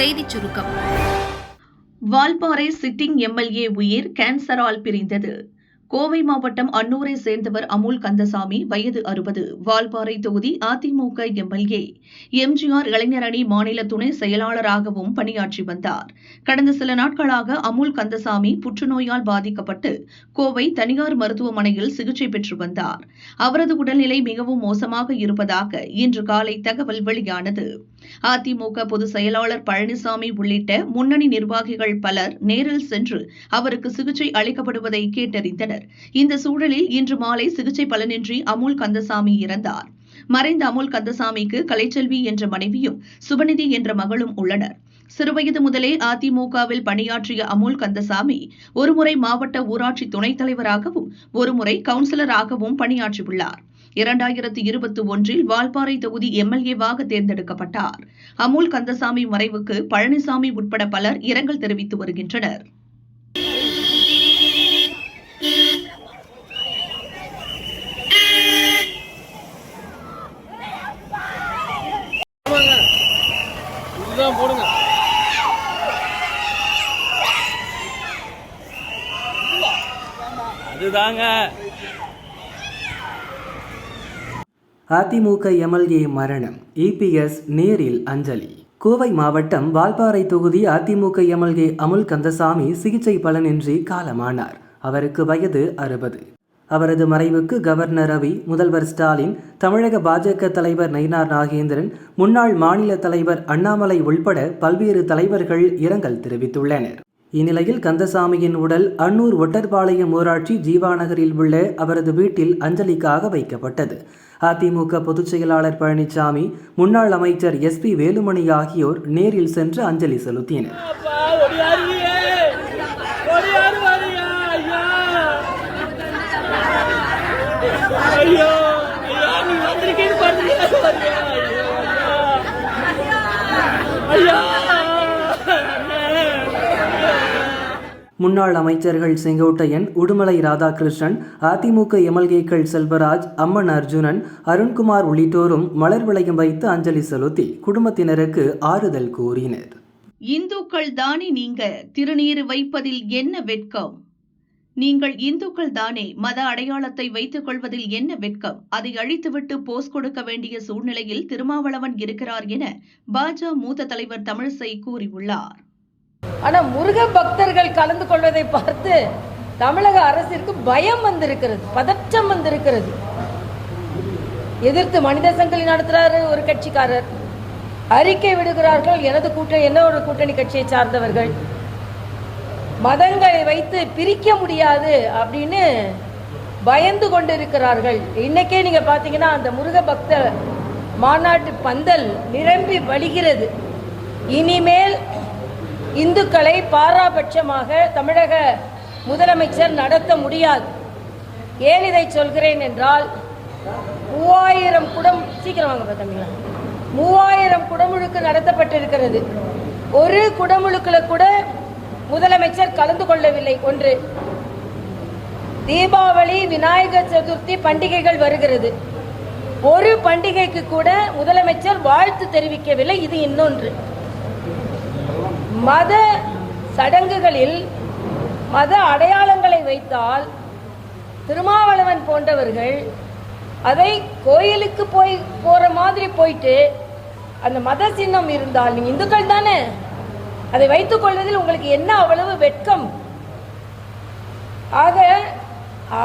செய்திச் சுருக்கம். Valparai sitting MLA உயிர் கேன்சரால் பிரிந்தது. கோவை மாவட்டம் அன்னூரை சேர்ந்தவர் அமுல் கந்தசாமி வயது அறுபது வால்பாறை தொகுதி அதிமுக எம்எல்ஏ. எம்ஜிஆர் இளைஞரணி மாநில துணை செயலாளராகவும் பணியாற்றி வந்தார். கடந்த சில நாட்களாக அமுல் கந்தசாமி புற்றுநோயால் பாதிக்கப்பட்டு கோவை தனியார் மருத்துவமனையில் சிகிச்சை பெற்று வந்தார். அவரது உடல்நிலை மிகவும் மோசமாக இருப்பதாக இன்று காலை தகவல் வெளியானது. அதிமுக பொதுச் செயலாளர் பழனிசாமி உள்ளிட்ட முன்னணி நிர்வாகிகள் பலர் நேரில் சென்று அவருக்கு சிகிச்சை அளிக்கப்படுவதை கேட்டறிந்தனர். இந்த சூழலில் இன்று மாலை சிகிச்சை பலனின்றி அமுல் கந்தசாமி இறந்தார். மறைந்த அமுல் கந்தசாமிக்கு கலைச்செல்வி என்ற மனைவியும் சுபநிதி என்ற மகளும் உள்ளனர். சிறுவயது முதலே அதிமுகவில் பணியாற்றிய அமுல் கந்தசாமி ஒருமுறை மாவட்ட ஊராட்சி துணைத் தலைவராகவும் ஒருமுறை கவுன்சிலராகவும் பணியாற்றியுள்ளார். இரண்டாயிரத்தி இருபத்தி ஒன்றில் வால்பாறை தொகுதி எம்எல்ஏவாக தேர்ந்தெடுக்கப்பட்டார். அமுல் கந்தசாமி மறைவுக்கு பழனிசாமி உட்பட பலர் இரங்கல் தெரிவித்து வருகின்றனர். அதுதாங்க. அதிமுக எம்எல்ஏ மரணம். இபிஎஸ் நேரில் அஞ்சலி. கோவை மாவட்டம் வால்பாறை தொகுதி அதிமுக எம்எல்ஏ அமுல் கந்தசாமி சிகிச்சை பலனின்றி காலமானார். அவருக்கு வயது அறுபது. அவரது மறைவுக்கு கவர்னர் ரவி முதல்வர் ஸ்டாலின் தமிழக பாஜக தலைவர் நயினார் நாகேந்திரன் முன்னாள் மாநில தலைவர் அண்ணாமலை உள்பட பல்வேறு தலைவர்கள் இரங்கல் தெரிவித்துள்ளனர். இந்நிலையில் கந்தசாமியின் உடல் அன்னூர் ஒட்டர்பாளையம் ஊராட்சி ஜீவா நகரில் உள்ள அவரது வீட்டில் அஞ்சலிக்காக வைக்கப்பட்டது. அதிமுக பொதுச் செயலாளர் பழனிசாமி முன்னாள் அமைச்சர் எஸ் பி வேலுமணி ஆகியோர் நேரில் சென்று அஞ்சலி செலுத்தினர். முன்னாள் அமைச்சர்கள் செங்கோட்டையன் உடுமலை ராதாகிருஷ்ணன் அதிமுக எம்எல்ஏக்கள் செல்வராஜ் அம்மன் அர்ஜுனன் அருண்குமார் உள்ளிட்டோரும் மலர் வளையம் வைத்து அஞ்சலி செலுத்தி குடும்பத்தினருக்கு ஆறுதல் கூறினர். இந்துக்கள் தானே நீங்க திருநீறு வைப்பதில் என்ன வெட்கம்? நீங்கள் இந்துக்கள் தானே மத அடையாளத்தை வைத்துக் கொள்வதில் என்ன வெட்கம்? அதை அழித்துவிட்டு போஸ் கொடுக்க வேண்டிய சூழ்நிலையில் திருமாவளவன் இருக்கிறார் என பாஜ மூத்த தலைவர் தமிழிசை கூறியுள்ளார். ஆனா முருக பக்தர்கள் கலந்து கொள்வதை பார்த்து தமிழக அரசிற்கு பயம் வந்திருக்கிறது பதற்றம் வந்திருக்கிறது. எதிர்த்து மனித சங்கிலி நடத்துறாரு ஒரு கட்சிக்காரர். அறிக்கை விடுகிறார்கள் எனது கூட்டணி என்ன ஒரு கூட்டணி கட்சியை சார்ந்தவர்கள்? மதங்களை வைத்து பிரிக்க முடியாது அப்படின்னு பயந்து கொண்டிருக்கிறார்கள். இன்னைக்கே நீங்க பாத்தீங்கன்னா அந்த முருக பக்த மாநாட்டு பந்தல் நிரம்பி வழிகிறது. இனிமேல் இந்துக்களை பாராபட்சமாக தமிழக முதலமைச்சர் நடத்த முடியாது. ஏன் இதை சொல்கிறேன் என்றால் மூவாயிரம் குடம் சீக்கிரம் வாங்க பார்த்தீங்களா மூவாயிரம் குடமுழுக்கு நடத்தப்பட்டிருக்கிறது. ஒரு குடமுழுக்கில் கூட முதலமைச்சர் கலந்து கொள்ளவில்லை. ஒன்று தீபாவளி விநாயகர் சதுர்த்தி பண்டிகைகள் வருகிறது. ஒரு பண்டிகைக்கு கூட முதலமைச்சர் வாழ்த்து தெரிவிக்கவில்லை. இது இன்னொன்று. மத சடங்குகளில் மத அடையாளங்களை வைத்தால் திருமாவளவன் போன்றவர்கள் அதை கோயிலுக்கு போய் போற மாதிரி போயிட்டு அந்த மத சின்னம் இருந்தால் நீங்க இந்துக்கள் தானே? அதை வைத்துக் கொள்வதில் உங்களுக்கு என்ன அவ்வளவு வெட்கம்? ஆக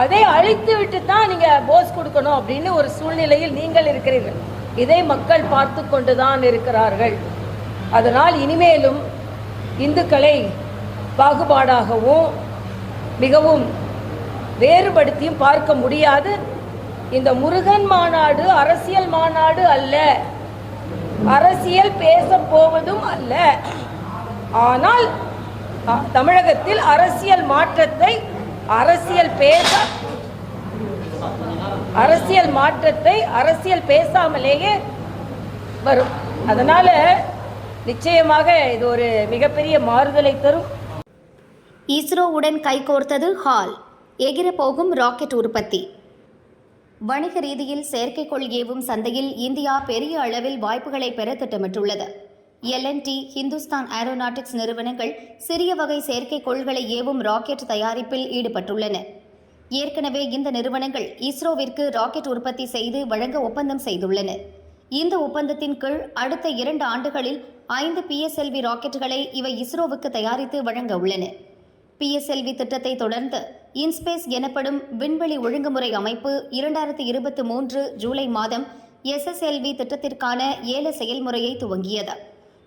அதை அழித்து விட்டு தான் நீங்க போஸ் கொடுக்கணும் அப்படின்னு ஒரு சூழ்நிலையில் நீங்கள் இருக்கிறீர்கள். இதை மக்கள் பார்த்து கொண்டுதான் இருக்கிறார்கள். அதனால் இனிமேலும் இந்துக்களை பாகுபாடாகவும் மிகவும் வேறுபடுத்தியும் பார்க்க முடியாது. இந்த முருகன் மாநாடு அரசியல் மாநாடு அல்ல. அரசியல் பேச போவதும் அல்ல. ஆனால் தமிழகத்தில் அரசியல் மாற்றத்தை அரசியல் பேச அரசியல் மாற்றத்தை அரசியல் பேசாமலேயே வரும். அதனால நிச்சயமாக இது ஒரு மிகப்பெரிய மாறுதலை தரும். இஸ்ரோவுடன் கைகோர்த்தது ஹால். எகிர போகும் ராக்கெட் உற்பத்தி. வணிக ரீதியில் செயற்கைக்கோள் ஏவும் சந்தையில் இந்தியா பெரிய அளவில் வாய்ப்புகளை பெற திட்டமிட்டுள்ளது. எல்என்டி ஹிந்துஸ்தான் ஏரோநாட்டிக்ஸ் நிறுவனங்கள் சிறிய வகை செயற்கைக்கோள்களை ஏவும் ராக்கெட் தயாரிப்பில் ஈடுபட்டுள்ளன. ஏற்கனவே இந்த நிறுவனங்கள் இஸ்ரோவிற்கு ராக்கெட் உற்பத்தி செய்து வழங்க ஒப்பந்தம் செய்துள்ளன. இந்த ஒப்பந்தத்தின் கீழ் அடுத்த இரண்டு ஆண்டுகளில் ஐந்து பிஎஸ்எல்வி ராக்கெட்டுகளை இவை இஸ்ரோவுக்கு தயாரித்து வழங்க உள்ளன. பிஎஸ்எல்வி திட்டத்தை தொடர்ந்து இன்ஸ்பேஸ் எனப்படும் விண்வெளி ஒழுங்குமுறை அமைப்பு இரண்டாயிரத்தி இருபத்தி மூன்று ஜூலை மாதம் எஸ்எஸ்எல்வி திட்டத்திற்கான ஏல செயல்முறையை துவங்கியது.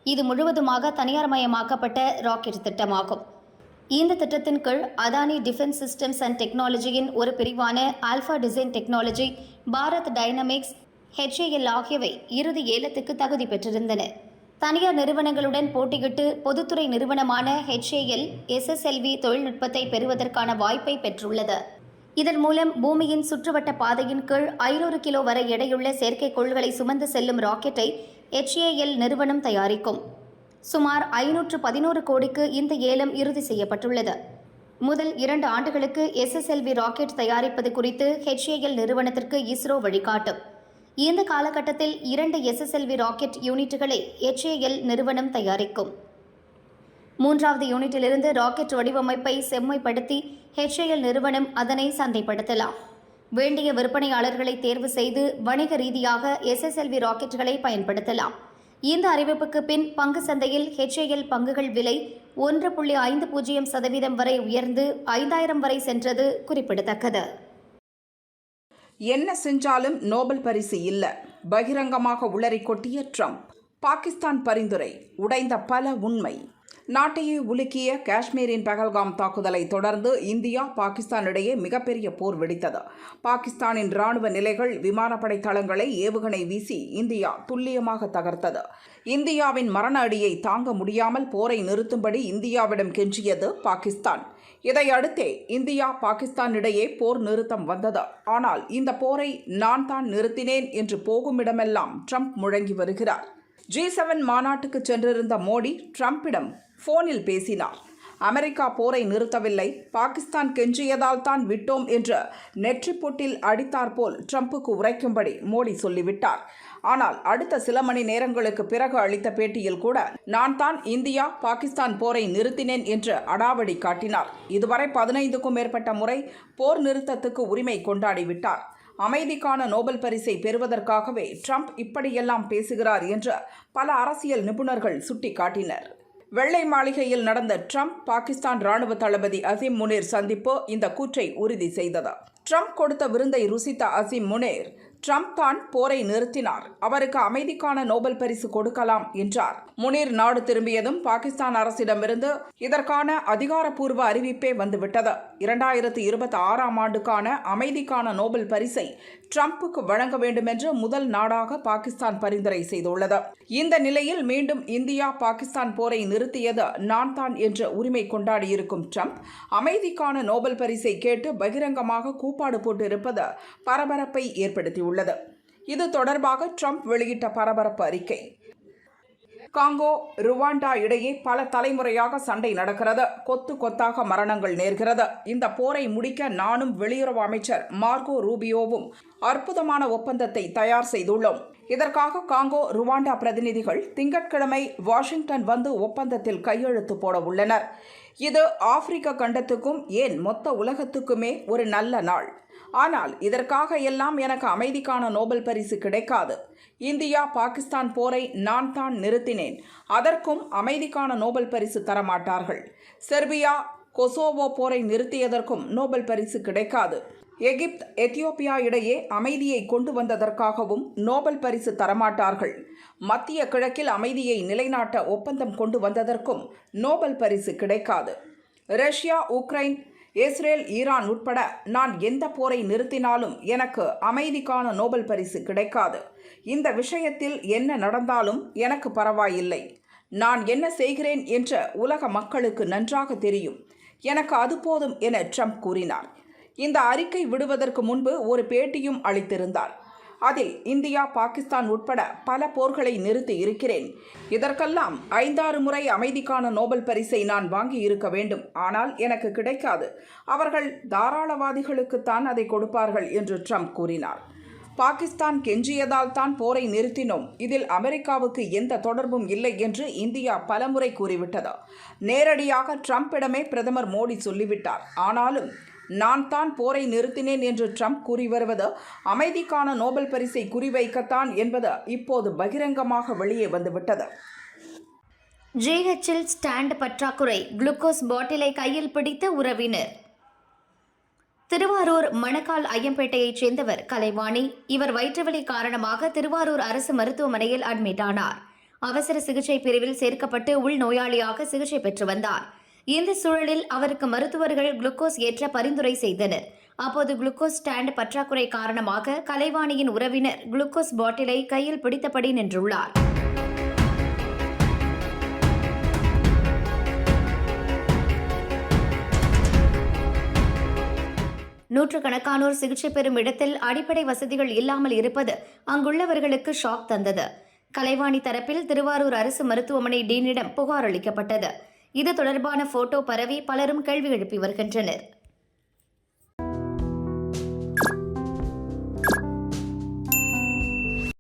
இது முழுவதுமாக தனியார்மயமாக்கப்பட்ட ராக்கெட் திட்டமாகும். இந்த திட்டத்தின் கீழ் அதானி டிஃபென்ஸ் சிஸ்டம்ஸ் அண்ட் டெக்னாலஜியின் ஒரு பிரிவான alpha design technology Bharat dynamics HAL ஆகியவை இறுதி ஏலத்துக்கு தகுதி பெற்றிருந்தன. தனியார் நிறுவனங்களுடன் போட்டியிட்டு பொதுத்துறை நிறுவனமான ஹெச்ஏஎல் எஸ்எஸ்எல்வி தொழில்நுட்பத்தை பெறுவதற்கான வாய்ப்பை பெற்றுள்ளது. இதன் மூலம் பூமியின் சுற்றுவட்ட பாதையின் கீழ் ஐநூறு கிலோ வரை எடையுள்ள செயற்கைக்கோள்களை சுமந்து செல்லும் ராக்கெட்டை ஹெச்ஏஎல் நிறுவனம் தயாரிக்கும். சுமார் ஐநூற்று பதினோரு கோடிக்கு இந்த ஏலம் இறுதி செய்யப்பட்டுள்ளது. முதல் இரண்டு ஆண்டுகளுக்கு எஸ்எஸ்எல்வி ராக்கெட் தயாரிப்பது குறித்து ஹெச்ஏஎல் நிறுவனத்திற்கு இஸ்ரோ வழிகாட்டும். இந்த காலகட்டத்தில் இரண்டு எஸ்எஸ்எல்வி ராக்கெட் யூனிட்டுகளை எச்ஏஎல் நிறுவனம் தயாரிக்கும். மூன்றாவது யூனிட்டிலிருந்து ராக்கெட் வடிவமைப்பை செம்மைப்படுத்தி ஹெச்ஏஎல் நிறுவனம் அதனை சந்தைப்படுத்தலாம். வேண்டிய விற்பனையாளர்களை தேர்வு செய்து வணிக ரீதியாக எஸ்எஸ்எல்வி ராக்கெட்டுகளை பயன்படுத்தலாம். இந்த அறிவிப்புக்கு பின் பங்கு சந்தையில் ஹெச்ஏஎல் பங்குகள் விலை ஒன்று புள்ளி ஐந்து பூஜ்ஜியம் சதவீதம் வரை உயர்ந்து ஐந்தாயிரம் வரை சென்றது குறிப்பிடத்தக்கது. என்ன செஞ்சாலும் நோபல் பரிசு இல்லை. பகிரங்கமாக உளறி கொட்டிய ட்ரம்ப். பாகிஸ்தான் பரிந்துரை உடைந்த பல உண்மை. நாட்டையே உலுக்கிய காஷ்மீரின் பகல்காம் தாக்குதலை தொடர்ந்து இந்தியா பாகிஸ்தான் இடையே மிகப்பெரிய போர் வெடித்தது. பாகிஸ்தானின் ராணுவ நிலைகள் விமானப்படை தளங்களை ஏவுகணை வீசி இந்தியா துல்லியமாக தகர்த்தது. இந்தியாவின் மரண அடியை தாங்க முடியாமல் போரை நிறுத்தும்படி இந்தியாவிடம் கெஞ்சியது பாகிஸ்தான். இதையடுத்தே இந்தியா பாகிஸ்தான் இடையே போர் நிறுத்தம் வந்தது. ஆனால் இந்த போரை நான் தான் நிறுத்தினேன் என்று போகும் இடமெல்லாம் ட்ரம்ப் முழங்கி வருகிறார். ஜி செவன் மாநாட்டுக்கு சென்றிருந்த மோடி ட்ரம்பிடம் ஃபோனில் பேசினார். அமெரிக்கா போரை நிறுத்தவில்லை பாகிஸ்தான் கெஞ்சியதால் தான் விட்டோம் என்று நெற்றிப்பொட்டில் அடித்தாற்போல் ட்ரம்புக்கு உரைக்கும்படி மோடி சொல்லிவிட்டார். ஆனால் அடுத்த சில மணி நேரங்களுக்கு பிறகு அளித்த பேட்டியில் கூட நான் தான் இந்தியா பாகிஸ்தான் போரை நிறுத்தினேன் என்று அடாவடி காட்டினார். இதுவரை பதினைந்துக்கும் மேற்பட்ட முறை போர் நிறுத்தத்துக்கு உரிமை கொண்டாடிவிட்டார் அமைதிக்கான நோபல் பரிசை பெறுவதற்காகவே ட்ரம்ப் இப்படியெல்லாம் பேசுகிறார் என்று பல அரசியல் நிபுணர்கள் சுட்டிக்காட்டினர். வெள்ளை மாளிகையில் நடந்த ட்ரம்ப் பாகிஸ்தான் ராணுவ தளபதி அசீம் முனீர் சந்திப்பு இந்த கூற்றை உறுதி செய்தது. ட்ரம்ப் கொடுத்த விருந்தை ருசித்த அசீம் முனேர் ட்ரம்ப் தான் போரை நிறுத்தினார். அவருக்கு அமைதிக்கான நோபல் பரிசு கொடுக்கலாம் என்றார். முனீர் நாடு திரும்பியதும் பாகிஸ்தான் அரசிடமிருந்து இதற்கான அதிகாரப்பூர்வ அறிவிப்பே வந்துவிட்டது. இரண்டாயிரத்தி இருபத்தி ஆறாம் ஆண்டுக்கான அமைதிக்கான நோபல் பரிசை ட்ரம்புக்கு வழங்க வேண்டுமென்று முதல் நாடாக பாகிஸ்தான் பரிந்துரை செய்துள்ளது. இந்த நிலையில் மீண்டும் இந்தியா பாகிஸ்தான் போரை நிறுத்தியது நான் தான் என்ற உரிமை கொண்டாடியிருக்கும் ட்ரம்ப் அமைதிக்கான நோபல் பரிசை கேட்டு பகிரங்கமாக கூப்பாடு போட்டு இருப்பது பரபரப்பை ஏற்படுத்தியுள்ளது. இது தொடர்பாக ட்ரம்ப் வெளியிட்ட பரபரப்பு அறிக்கை. காங்கோ ருவாண்டா இடையே பல தலைமுறையாக சண்டை நடக்கிறது. கொத்து கொத்தாக மரணங்கள் நேர்கிறது. இந்த போரை முடிக்க நானும் வெளியுறவு அமைச்சர் மார்கோ ரூபியோவும் அற்புதமான ஒப்பந்தத்தை தயார் செய்துள்ளோம். இதற்காக காங்கோ ருவாண்டா பிரதிநிதிகள் திங்கட்கிழமை வாஷிங்டன் வந்து ஒப்பந்தத்தில் கையெழுத்து போட உள்ளனர். இது ஆப்பிரிக்க கண்டத்துக்கும் ஏன் மொத்த உலகத்துக்குமே ஒரு நல்ல நாள். ஆனால் இதற்காக எல்லாம் எனக்கு அமைதிக்கான நோபல் பரிசு கிடைக்காது. இந்தியா பாகிஸ்தான் போரை நான் தான் நிறுத்தினேன். அதற்கும் அமைதிக்கான நோபல் பரிசு தரமாட்டார்கள். செர்பியா கொசோவோ போரை நிறுத்தியதற்கும் நோபல் பரிசு கிடைக்காது. எகிப்த் எத்தியோப்பியா இடையே அமைதியை கொண்டு வந்ததற்காகவும் நோபல் பரிசு தரமாட்டார்கள். மத்திய கிழக்கில் அமைதியை நிலைநாட்ட ஒப்பந்தம் கொண்டு வந்ததற்கும் நோபல் பரிசு கிடைக்காது. ரஷ்யா உக்ரைன் இஸ்ரேல் ஈரான் உட்பட நான் எந்த போரை நிறுத்தினாலும் எனக்கு அமைதிக்கான நோபல் பரிசு கிடைக்காது. இந்த விஷயத்தில் என்ன நடந்தாலும் எனக்கு பரவாயில்லை. நான் என்ன செய்கிறேன் என்ற உலக மக்களுக்கு நன்றாக தெரியும். எனக்கு அது போதும் என ட்ரம்ப் கூறினார். இந்த அறிக்கை விடுவதற்கு முன்பு ஒரு பேட்டியும் அளித்திருந்தார். அதில் இந்தியா பாகிஸ்தான் உட்பட பல போர்களை நிறுத்தி இருக்கிறேன். இதற்கெல்லாம் ஐந்தாறு முறை அமைதிக்கான நோபல் பரிசை நான் வாங்கி இருக்க வேண்டும். ஆனால் எனக்கு கிடைக்காது. அவர்கள் தாராளவாதிகளுக்குத்தான் அதை கொடுப்பார்கள் என்று ட்ரம்ப் கூறினார். பாகிஸ்தான் கெஞ்சியதால் தான் போரை நிறுத்தினோம். இதில் அமெரிக்காவுக்கு எந்த தொடர்பும் இல்லை என்று இந்தியா பலமுறை கூறிவிட்டது. நேரடியாக ட்ரம்பிடமே பிரதமர் மோடி சொல்லிவிட்டார். ஆனாலும் நான் தான் போரை நிறுத்தினேன் என்று ட்ரம்ப் கூறி வருவது அமைதிக்கான நோபல் பரிசை குறிவைக்கத்தான் என்பது இப்போது பகிரங்கமாக வெளியே வந்துவிட்டது. ஜேஹெச்சில் ஸ்டாண்ட் பற்றாக்குறை குளுக்கோஸ் பாட்டிலை கையில் பிடித்த உறவினர். திருவாரூர் மணக்கால் ஐயம்பேட்டையைச் சேர்ந்தவர் கலைவாணி. இவர் வயிற்றுவலி காரணமாக திருவாரூர் அரசு மருத்துவமனையில் அட்மிட் ஆனார். அவசர சிகிச்சை பிரிவில் சேர்க்கப்பட்டு உள்நோயாளியாக சிகிச்சை பெற்று வந்தார். இந்த சூழலில் அவருக்கு மருத்துவர்கள் குளுக்கோஸ் ஏற்ற பரிந்துரை செய்தனர். அப்போது குளுக்கோஸ் ஸ்டாண்ட் பற்றாக்குறை காரணமாக கலைவாணியின் உறவினர் குளுக்கோஸ் பாட்டிலை கையில் பிடித்தபடி நின்றுள்ளார். நூற்றுக்கணக்கானோர் சிகிச்சை பெறும் இடத்தில் அடிப்படை வசதிகள் இல்லாமல் இருப்பது அங்குள்ளவர்களுக்கு ஷாக் தந்தது. கலைவாணி தரப்பில் திருவாரூர் அரசு மருத்துவமனை டீனிடம் புகார் அளிக்கப்பட்டது. இது தொடர்பான போட்டோ பரவி பலரும் கேள்வி எழுப்பி வருகின்றனர்.